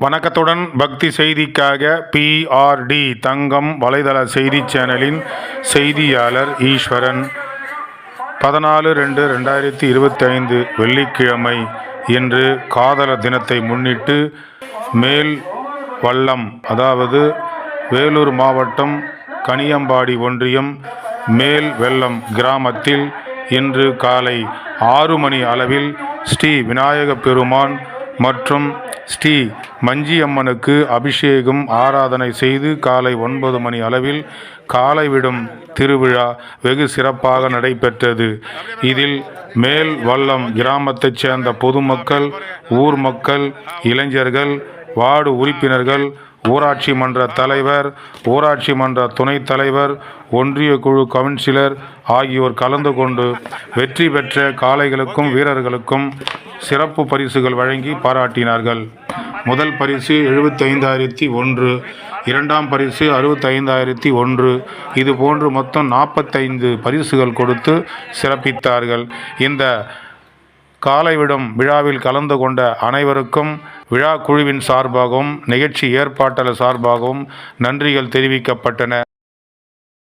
வணக்கத்துடன் பக்தி செய்திக்காக பிஆர்டி தங்கம் வலைதள செய்தி சேனலின் செய்தியாளர் ஈஸ்வரன். பதினாலு ரெண்டு ரெண்டாயிரத்தி இருபத்தி ஐந்து வெள்ளிக்கிழமை இன்று காதலர் தினத்தை முன்னிட்டு மேல் வல்லம் அதாவது வேலூர் மாவட்டம் கனியம்பாடி ஒன்றியம் மேல் வெள்ளம் கிராமத்தில் இன்று காலை ஆறு மணி அளவில் ஸ்ரீ விநாயக பெருமான் மற்றும் ஸ்ரீ மஞ்சியம்மனுக்கு அபிஷேகம் ஆராதனை செய்து காலை ஒன்பது மணி அளவில் காலை விடும் திருவிழா வெகு சிறப்பாக நடைபெற்றது. இதில் மேல் வல்லம் கிராமத்தைச் சேர்ந்த பொதுமக்கள் ஊர் மக்கள் இளைஞர்கள் வார்டு உறுப்பினர்கள் ஊராட்சி மன்ற தலைவர் ஊராட்சி மன்ற துணைத் தலைவர் ஒன்றிய குழு கவுன்சிலர் ஆகியோர் கலந்து கொண்டு வெற்றி பெற்ற காளைகளுக்கும் வீரர்களுக்கும் சிறப்பு பரிசுகள் வழங்கி பாராட்டினார்கள். முதல் பரிசு எழுபத்தைந்தாயிரத்தி ஒன்று இரண்டாம் பரிசு அறுபத்தைந்தாயிரத்தி ஒன்று. இது போன்று மொத்தம் நாற்பத்தைந்து பரிசுகள் கொடுத்து சிறப்பித்தார்கள். இந்த காலைவிடும் விழாவில் கலந்து கொண்ட அனைவருக்கும் விழா குழுவின் சார்பாகவும் நிகழ்ச்சி ஏற்பாட்டாளர் சார்பாகவும் நன்றிகள் தெரிவிக்கப்பட்டன.